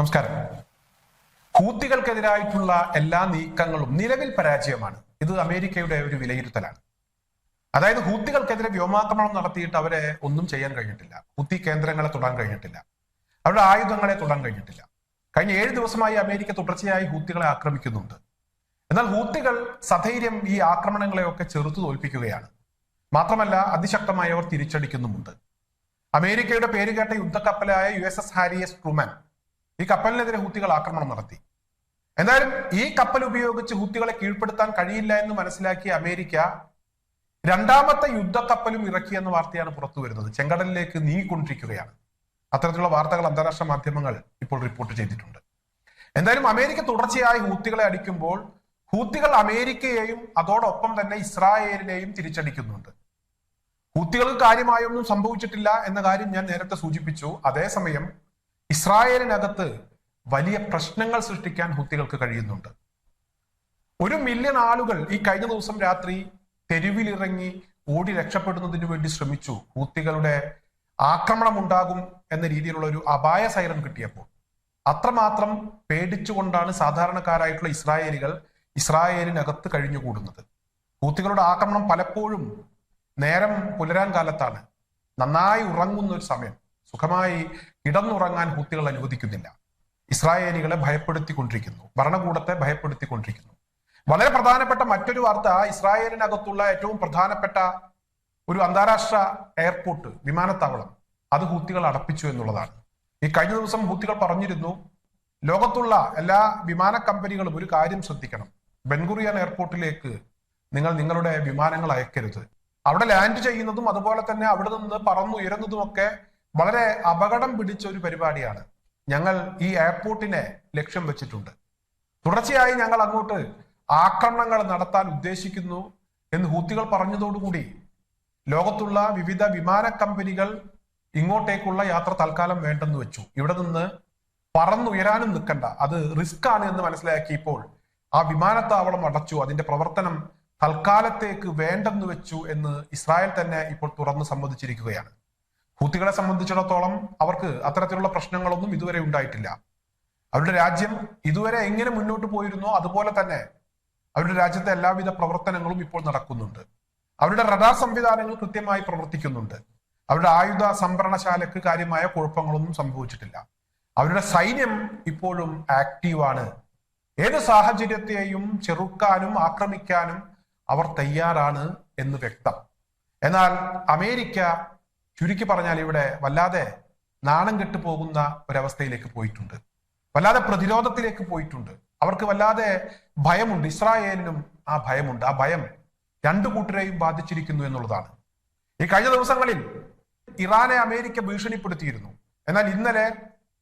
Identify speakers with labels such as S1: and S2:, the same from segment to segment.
S1: നമസ്കാരം. കൂത്തികൾക്കെതിരായിട്ടുള്ള എല്ലാ നീക്കങ്ങളും നിലവിൽ പരാജയമാണ്. ഇത് അമേരിക്കയുടെ ഒരു വിലയിരുത്തലാണ്. അതായത് ഹൂത്തികൾക്കെതിരെ വ്യോമാക്രമണം നടത്തിയിട്ട് അവരെ ഒന്നും ചെയ്യാൻ കഴിഞ്ഞിട്ടില്ല. ഹൂത്തി കേന്ദ്രങ്ങളെ തൊടാൻ കഴിഞ്ഞിട്ടില്ല. അവരുടെ ആയുധങ്ങളെ തൊടാൻ കഴിഞ്ഞിട്ടില്ല. കഴിഞ്ഞ ഏഴ് ദിവസമായി അമേരിക്ക തുടർച്ചയായി ഹൂത്തികളെ ആക്രമിക്കുന്നുണ്ട്. എന്നാൽ ഹൂത്തികൾ സധൈര്യം ഈ ആക്രമണങ്ങളെയൊക്കെ ചെറുത്തു തോൽപ്പിക്കുകയാണ്. മാത്രമല്ല അതിശക്തമായി അവർ തിരിച്ചടിക്കുന്നുമുണ്ട്. അമേരിക്കയുടെ പേരുകേട്ട യുദ്ധക്കപ്പലായ U S S Harry S Truman ഈ കപ്പലിനെതിരെ ഹൂത്തികൾ ആക്രമണം നടത്തി. എന്തായാലും ഈ കപ്പൽ ഉപയോഗിച്ച് ഹൂത്തികളെ കീഴ്പ്പെടുത്താൻ കഴിയില്ല എന്ന് മനസ്സിലാക്കിയ അമേരിക്ക രണ്ടാമത്തെ യുദ്ധക്കപ്പലും ഇറക്കിയെന്ന വാർത്തയാണ് പുറത്തു വരുന്നത്. ചെങ്കടലിലേക്ക് നീങ്ങിക്കൊണ്ടിരിക്കുകയാണ്. അത്തരത്തിലുള്ള വാർത്തകൾ അന്താരാഷ്ട്ര മാധ്യമങ്ങൾ ഇപ്പോൾ റിപ്പോർട്ട് ചെയ്തിട്ടുണ്ട്. എന്തായാലും അമേരിക്ക തുടർച്ചയായി ഹൂത്തികളെ അടിക്കുമ്പോൾ ഹൂത്തികൾ അമേരിക്കയെയും അതോടൊപ്പം തന്നെ ഇസ്രായേലിനെയും തിരിച്ചടിക്കുന്നുണ്ട്. ഹൂത്തികൾക്ക് കാര്യമായൊന്നും സംഭവിച്ചിട്ടില്ല എന്ന കാര്യം ഞാൻ നേരത്തെ സൂചിപ്പിച്ചു. അതേസമയം ഇസ്രായേലിനകത്ത് വലിയ പ്രശ്നങ്ങൾ സൃഷ്ടിക്കാൻ ഹുത്തികൾക്ക് കഴിയുന്നുണ്ട്. ഒരു മില്യൺ ആളുകൾ ഈ കഴിഞ്ഞ ദിവസം രാത്രി തെരുവിലിറങ്ങി ഓടി രക്ഷപ്പെടുന്നതിന് വേണ്ടി ശ്രമിച്ചു. ഹൂത്തികളുടെ ആക്രമണം ഉണ്ടാകും എന്ന രീതിയിലുള്ള ഒരു അപായ സൈറൻ കിട്ടിയപ്പോൾ. അത്രമാത്രം പേടിച്ചുകൊണ്ടാണ് സാധാരണക്കാരായിട്ടുള്ള ഇസ്രായേലികൾ ഇസ്രായേലിനകത്ത് കഴിഞ്ഞുകൂടുന്നത്. ഹൂത്തികളുടെ ആക്രമണം പലപ്പോഴും നേരം പുലരാൻ കാലത്താണ്. നന്നായി ഉറങ്ങുന്ന ഒരു സമയം. സുഖമായി കിടന്നുറങ്ങാൻ ഹൂത്തികൾ അനുവദിക്കുന്നില്ല. ഇസ്രായേലികളെ ഭയപ്പെടുത്തിക്കൊണ്ടിരിക്കുന്നു. ഭരണകൂടത്തെ ഭയപ്പെടുത്തിക്കൊണ്ടിരിക്കുന്നു. വളരെ പ്രധാനപ്പെട്ട മറ്റൊരു വാർത്ത ഇസ്രായേലിനകത്തുള്ള ഏറ്റവും പ്രധാനപ്പെട്ട ഒരു അന്താരാഷ്ട്ര എയർപോർട്ട് വിമാനത്താവളം. അത് ഹൂത്തികൾ അടപ്പിച്ചു എന്നുള്ളതാണ്. ഈ കഴിഞ്ഞ ദിവസം ഹൂത്തികൾ പറഞ്ഞിരുന്നു ലോകത്തുള്ള എല്ലാ വിമാന കമ്പനികളും ഒരു കാര്യം ശ്രദ്ധിക്കണം. ബെൻഗുറിയൻ എയർപോർട്ടിലേക്ക് നിങ്ങൾ നിങ്ങളുടെ വിമാനങ്ങൾ അയക്കരുത്. അവിടെ ലാൻഡ് ചെയ്യുന്നതും അതുപോലെ തന്നെ അവിടെ നിന്ന് പറന്നുയരുന്നതുമൊക്കെ വളരെ അപകടം പിടിച്ച ഒരു പരിപാടിയാണ്. ഞങ്ങൾ ഈ എയർപോർട്ടിനെ ലക്ഷ്യം വെച്ചിട്ടുണ്ട്. തുടർച്ചയായി ഞങ്ങൾ അങ്ങോട്ട് ആക്രമണങ്ങൾ നടത്താൻ ഉദ്ദേശിക്കുന്നു എന്ന് ഹൂത്തികൾ പറഞ്ഞതോടുകൂടി ലോകത്തുള്ള വിവിധ വിമാന കമ്പനികൾ ഇങ്ങോട്ടേക്കുള്ള യാത്ര തൽക്കാലം വേണ്ടെന്ന് വെച്ചു. ഇവിടെ നിന്ന് പറന്നുയരാനും നിൽക്കണ്ട. അത് റിസ്ക് ആണ് എന്ന് മനസ്സിലാക്കിയപ്പോൾ ആ വിമാനത്താവളം അടച്ചു. അതിന്റെ പ്രവർത്തനം തൽക്കാലത്തേക്ക് വേണ്ടെന്ന് വെച്ചു എന്ന് ഇസ്രായേൽ തന്നെ ഇപ്പോൾ തുറന്ന് സമ്മതിച്ചിരിക്കുകയാണ്. ഹൂത്തികളെ സംബന്ധിച്ചിടത്തോളം അവർക്ക് അത്തരത്തിലുള്ള പ്രശ്നങ്ങളൊന്നും ഇതുവരെ ഉണ്ടായിട്ടില്ല. അവരുടെ രാജ്യം ഇതുവരെ എങ്ങനെ മുന്നോട്ട് പോയിരുന്നോ അതുപോലെ തന്നെ അവരുടെ രാജ്യത്തെ എല്ലാവിധ പ്രവർത്തനങ്ങളും ഇപ്പോൾ നടക്കുന്നുണ്ട്. അവരുടെ റഡാർ സംവിധാനങ്ങൾ കൃത്യമായി പ്രവർത്തിക്കുന്നുണ്ട്. അവരുടെ ആയുധ സംഭരണശാലക്ക് കാര്യമായ കുഴപ്പങ്ങളൊന്നും സംഭവിച്ചിട്ടില്ല. അവരുടെ സൈന്യം ഇപ്പോഴും ആക്റ്റീവാണ് ഏത് സാഹചര്യത്തെയും ചെറുക്കാനും ആക്രമിക്കാനും അവർ തയ്യാറാണ് എന്ന് വ്യക്തം. എന്നാൽ അമേരിക്ക ചുരുക്കി പറഞ്ഞാൽ ഇവിടെ വല്ലാതെ നാണം കെട്ടു പോകുന്ന ഒരവസ്ഥയിലേക്ക് പോയിട്ടുണ്ട്. വല്ലാതെ പ്രതിരോധത്തിലേക്ക് പോയിട്ടുണ്ട്. അവർക്ക് വല്ലാതെ ഭയമുണ്ട്. ഇസ്രായേലിനും ആ ഭയമുണ്ട്. ആ ഭയം രണ്ടു കൂട്ടരെയും ബാധിച്ചിരിക്കുന്നു എന്നുള്ളതാണ്. ഈ കഴിഞ്ഞ ദിവസങ്ങളിൽ ഇറാനെ അമേരിക്ക ഭീഷണിപ്പെടുത്തിയിരുന്നു. എന്നാൽ ഇന്നലെ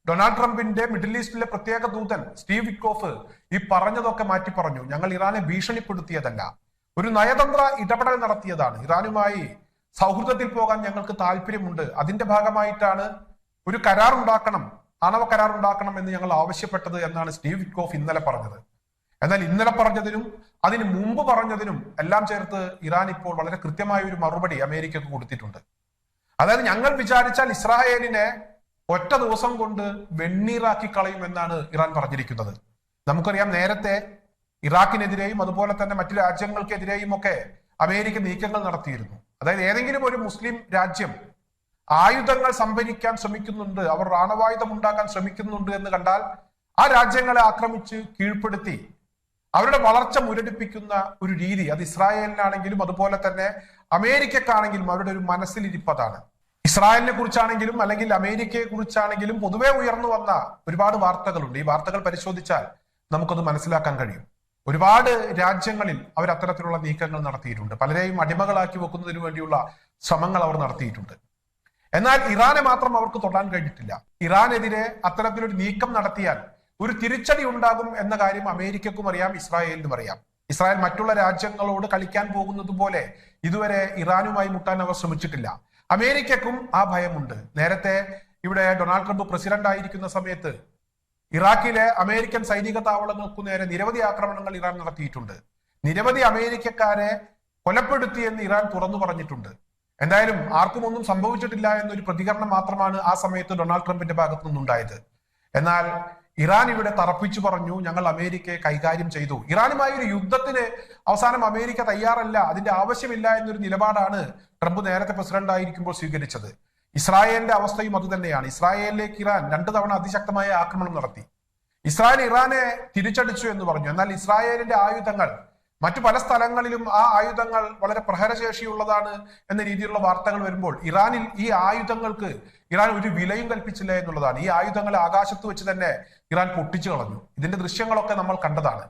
S1: ഡൊണാൾഡ് ട്രംപിന്റെ മിഡിൽ ഈസ്റ്റിലെ പ്രത്യേക ദൂതൻ സ്റ്റീവ് വിക്കോഫ് ഈ പറഞ്ഞതൊക്കെ മാറ്റി പറഞ്ഞു. ഞങ്ങൾ ഇറാനെ ഭീഷണിപ്പെടുത്തിയതല്ല. ഒരു നയതന്ത്ര ഇടപെടൽ നടത്തിയതാണ്. ഇറാനുമായി സൗഹൃദത്തിൽ പോകാൻ ഞങ്ങൾക്ക് താല്പര്യമുണ്ട്. അതിന്റെ ഭാഗമായിട്ടാണ് ഒരു കരാർ ഉണ്ടാക്കണം ആണവ കരാർ ഉണ്ടാക്കണം എന്ന് ഞങ്ങൾ ആവശ്യപ്പെട്ടത് എന്നാണ് സ്റ്റീവ് വിക്കോഫ് ഇന്നലെ പറഞ്ഞത്. എന്നാൽ ഇന്നലെ പറഞ്ഞതിനും അതിന് മുമ്പ് പറഞ്ഞതിനും എല്ലാം ചേർത്ത് ഇറാൻ ഇപ്പോൾ വളരെ കൃത്യമായ ഒരു മറുപടി അമേരിക്കക്ക് കൊടുത്തിട്ടുണ്ട്. അതായത് ഞങ്ങൾ വിചാരിച്ചാൽ ഇസ്രായേലിനെ ഒറ്റ ദിവസം കൊണ്ട് വെണ്ണീറാക്കി കളയും എന്നാണ് ഇറാൻ പറഞ്ഞിരിക്കുന്നത്. നമുക്കറിയാം നേരത്തെ ഇറാഖിനെതിരെയും അതുപോലെ തന്നെ മറ്റു രാജ്യങ്ങൾക്കെതിരെയും ഒക്കെ അമേരിക്ക നീക്കങ്ങൾ നടത്തിയിരുന്നു. അതായത് ഏതെങ്കിലും ഒരു മുസ്ലിം രാജ്യം ആയുധങ്ങൾ സംഭരിക്കാൻ ശ്രമിക്കുന്നുണ്ട് അവർ ആണവായുധം ഉണ്ടാക്കാൻ ശ്രമിക്കുന്നുണ്ട് എന്ന് കണ്ടാൽ ആ രാജ്യങ്ങളെ ആക്രമിച്ച് കീഴ്പ്പെടുത്തി അവരുടെ വളർച്ച മുരടിപ്പിക്കുന്ന ഒരു രീതി അത് ഇസ്രായേലിനാണെങ്കിലും അതുപോലെ തന്നെ അമേരിക്കക്കാണെങ്കിലും അവരുടെ ഒരു മനസ്സിലിരിപ്പതാണ്. ഇസ്രായേലിനെ കുറിച്ചാണെങ്കിലും അല്ലെങ്കിൽ അമേരിക്കയെ കുറിച്ചാണെങ്കിലും പൊതുവെ ഉയർന്നു വന്ന ഒരുപാട് വാർത്തകളുണ്ട്. ഈ വാർത്തകൾ പരിശോധിച്ചാൽ നമുക്കത് മനസ്സിലാക്കാൻ കഴിയും. ഒരുപാട് രാജ്യങ്ങളിൽ അവർ അത്തരത്തിലുള്ള നീക്കങ്ങൾ നടത്തിയിട്ടുണ്ട്. പലരെയും അടിമകളാക്കി വെക്കുന്നതിന് വേണ്ടിയുള്ള ശ്രമങ്ങൾ അവർ നടത്തിയിട്ടുണ്ട്. എന്നാൽ ഇറാനെ മാത്രം അവർക്ക് തൊടാൻ കഴിഞ്ഞിട്ടില്ല. ഇറാനെതിരെ അത്തരത്തിലൊരു നീക്കം നടത്തിയാൽ ഒരു തിരിച്ചടി ഉണ്ടാകും എന്ന കാര്യം അമേരിക്കക്കും അറിയാം ഇസ്രായേലിനും അറിയാം. ഇസ്രായേൽ മറ്റുള്ള രാജ്യങ്ങളോട് കളിക്കാൻ പോകുന്നത് പോലെ ഇതുവരെ ഇറാനുമായി മുട്ടാൻ അവർ ശ്രമിച്ചിട്ടില്ല. അമേരിക്കക്കും ആ ഭയമുണ്ട്. നേരത്തെ ഇവിടെ ഡൊണാൾഡ് ട്രംപ് പ്രസിഡന്റ് ആയിരിക്കുന്ന സമയത്ത് ഇറാഖിലെ അമേരിക്കൻ സൈനിക താവളങ്ങൾക്കു നേരെ നിരവധി ആക്രമണങ്ങൾ ഇറാൻ നടത്തിയിട്ടുണ്ട്. നിരവധി അമേരിക്കക്കാരെ കൊലപ്പെടുത്തിയെന്ന് ഇറാൻ തുറന്നു പറഞ്ഞിട്ടുണ്ട്. എന്തായാലും ആർക്കും ഒന്നും സംഭവിച്ചിട്ടില്ല എന്നൊരു പ്രതികരണം മാത്രമാണ് ആ സമയത്ത് ഡൊണാൾഡ് ട്രംപിന്റെ ഭാഗത്തു നിന്നുണ്ടായത്. എന്നാൽ ഇറാൻ ഇവിടെ തറപ്പിച്ചു പറഞ്ഞു ഞങ്ങൾ അമേരിക്കയെ കൈകാര്യം ചെയ്തു. ഇറാനുമായി ഒരു യുദ്ധത്തിന് അവസാനം അമേരിക്ക തയ്യാറല്ല അതിന്റെ ആവശ്യമില്ല എന്നൊരു നിലപാടാണ് ട്രംപ് നേരത്തെ പ്രസിഡന്റ് ആയിരിക്കുമ്പോൾ സ്വീകരിച്ചത്. ഇസ്രായേലിന്റെ അവസ്ഥയും അതുതന്നെയാണ് ഇസ്രായേലിലേക്ക് ഇറാൻ രണ്ടു തവണ അതിശക്തമായ ആക്രമണം നടത്തി. ഇസ്രായേൽ ഇറാനെ തിരിച്ചടിച്ചു എന്ന് പറഞ്ഞു. എന്നാൽ ഇസ്രായേലിന്റെ ആയുധങ്ങൾ മറ്റു പല സ്ഥലങ്ങളിലും ആ ആയുധങ്ങൾ വളരെ പ്രഹരശേഷിയുള്ളതാണ് എന്ന രീതിയിലുള്ള വാർത്തകൾ വരുമ്പോൾ ഇറാനിൽ ഈ ആയുധങ്ങൾക്ക് ഇറാൻ ഒരു വിലയും കൽപ്പിച്ചില്ല എന്നുള്ളതാണ്. ഈ ആയുധങ്ങൾ ആകാശത്ത് വെച്ച് തന്നെ ഇറാൻ പൊട്ടിച്ചു കളഞ്ഞു. ഇതിന്റെ ദൃശ്യങ്ങളൊക്കെ നമ്മൾ കണ്ടതാണ്.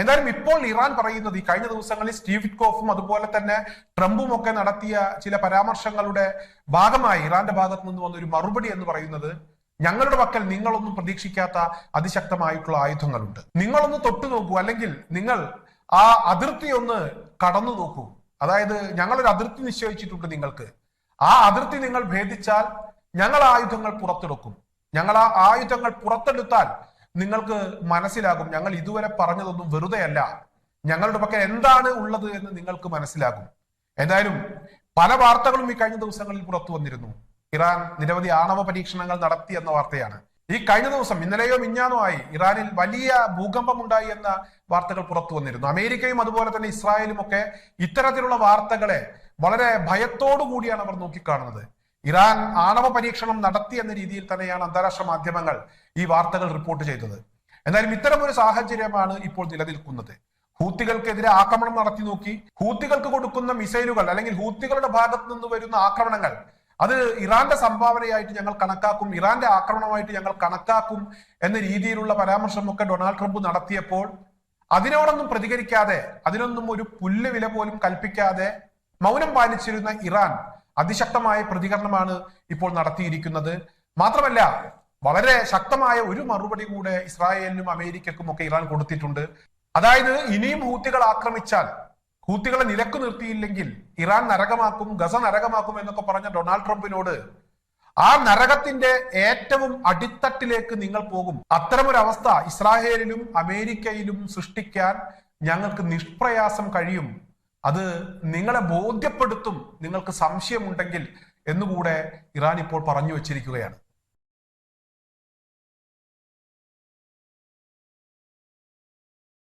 S1: എന്തായാലും ഇപ്പോൾ ഇറാൻ പറയുന്നത് ഈ കഴിഞ്ഞ ദിവസങ്ങളിൽ സ്റ്റീവ് വിറ്റ്കോഫും അതുപോലെ തന്നെ ട്രംപും ഒക്കെ നടത്തിയ ചില പരാമർശങ്ങളുടെ ഭാഗമായി ഇറാന്റെ ഭാഗത്ത് നിന്ന് വന്ന ഒരു മറുപടി എന്ന് പറയുന്നത് ഞങ്ങളുടെ പക്കൽ നിങ്ങളൊന്നും പ്രതീക്ഷിക്കാത്ത അതിശക്തമായിട്ടുള്ള ആയുധങ്ങളുണ്ട്. നിങ്ങളൊന്ന് തൊട്ടു നോക്കൂ അല്ലെങ്കിൽ നിങ്ങൾ ആ അതിർത്തി ഒന്ന് കടന്നു നോക്കൂ. അതായത് ഞങ്ങളൊരു അതിർത്തി നിശ്ചയിച്ചിട്ടുണ്ട് നിങ്ങൾക്ക്. ആ അതിർത്തി നിങ്ങൾ ഭേദിച്ചാൽ ഞങ്ങൾ ആയുധങ്ങൾ പുറത്തെടുക്കും. ഞങ്ങൾ ആ ആയുധങ്ങൾ പുറത്തെടുത്താൽ നിങ്ങൾക്ക് മനസ്സിലാകും. ഞങ്ങൾ ഇതുവരെ പറഞ്ഞതൊന്നും വെറുതെയല്ല. ഞങ്ങളുടെ പക്കൽ എന്താണ് ഉള്ളത് എന്ന് നിങ്ങൾക്ക് മനസ്സിലാകും. എന്തായാലും പല വാർത്തകളും ഈ കഴിഞ്ഞ ദിവസങ്ങളിൽ പുറത്തു വന്നിരുന്നു. ഇറാൻ നിരവധി ആണവ പരീക്ഷണങ്ങൾ നടത്തി എന്ന വാർത്തയാണ്. ഈ കഴിഞ്ഞ ദിവസം ഇന്നലെയോ മിഞ്ഞാനോ ആയി ഇറാനിൽ വലിയ ഭൂകമ്പം ഉണ്ടായി എന്ന വാർത്തകൾ പുറത്തു വന്നിരുന്നു. അമേരിക്കയും അതുപോലെ തന്നെ ഇസ്രായേലും ഒക്കെ ഇത്തരത്തിലുള്ള വാർത്തകളെ വളരെ ഭയത്തോടു കൂടിയാണ് അവർ നോക്കിക്കാണുന്നത്. ഇറാൻ ആണവ പരീക്ഷണം നടത്തി എന്ന രീതിയിൽ തന്നെയാണ് അന്താരാഷ്ട്ര മാധ്യമങ്ങൾ ഈ വാർത്തകൾ റിപ്പോർട്ട് ചെയ്തത്. എന്നാലും ഇത്തരം ഒരു സാഹചര്യമാണ് ഇപ്പോൾ നിലനിൽക്കുന്നത്. ഹൂത്തികൾക്കെതിരെ ആക്രമണം നടത്തി നോക്കി ഹൂത്തികൾക്ക് കൊടുക്കുന്ന മിസൈലുകൾ അല്ലെങ്കിൽ ഹൂത്തികളുടെ ഭാഗത്ത് നിന്ന് വരുന്ന ആക്രമണങ്ങൾ അത് ഇറാന്റെ സംഭാവനയായിട്ട് ഞങ്ങൾ കണക്കാക്കും ഇറാന്റെ ആക്രമണമായിട്ട് ഞങ്ങൾ കണക്കാക്കും എന്ന രീതിയിലുള്ള പരാമർശമൊക്കെ ഡൊണാൾഡ് ട്രംപ് നടത്തിയപ്പോൾ അതിനോടൊന്നും പ്രതികരിക്കാതെ അതിനൊന്നും ഒരു പുല്ല് വില പോലും കൽപ്പിക്കാതെ മൗനം പാലിച്ചിരുന്ന ഇറാൻ അതിശക്തമായ പ്രതികരണമാണ് ഇപ്പോൾ നടത്തിയിരിക്കുന്നത്. മാത്രമല്ല വളരെ ശക്തമായ ഒരു മറുപടി കൂടെ ഇസ്രായേലിനും അമേരിക്കക്കും ഒക്കെ ഇറാൻ കൊടുത്തിട്ടുണ്ട്. അതായത് ഇനിയും ഹൂത്തികൾ ആക്രമിച്ചാൽ ഹൂത്തികളെ നിലയ്ക്ക് നിർത്തിയില്ലെങ്കിൽ ഇറാൻ നരകമാക്കും ഗസ നരകമാക്കും എന്നൊക്കെ പറഞ്ഞ ഡൊണാൾഡ് ട്രംപിനോട് ആ നരകത്തിന്റെ ഏറ്റവും അടിത്തട്ടിലേക്ക് നിങ്ങൾ പോകും. അത്തരമൊരവസ്ഥ ഇസ്രായേലിലും അമേരിക്കയിലും സൃഷ്ടിക്കാൻ ഞങ്ങൾക്ക് നിഷ്പ്രയാസം കഴിയും. അത് നിങ്ങളെ ബോധ്യപ്പെടുത്തും നിങ്ങൾക്ക് സംശയമുണ്ടെങ്കിൽ എന്നുകൂടെ ഇറാൻ ഇപ്പോൾ പറഞ്ഞു വച്ചിരിക്കുകയാണ്.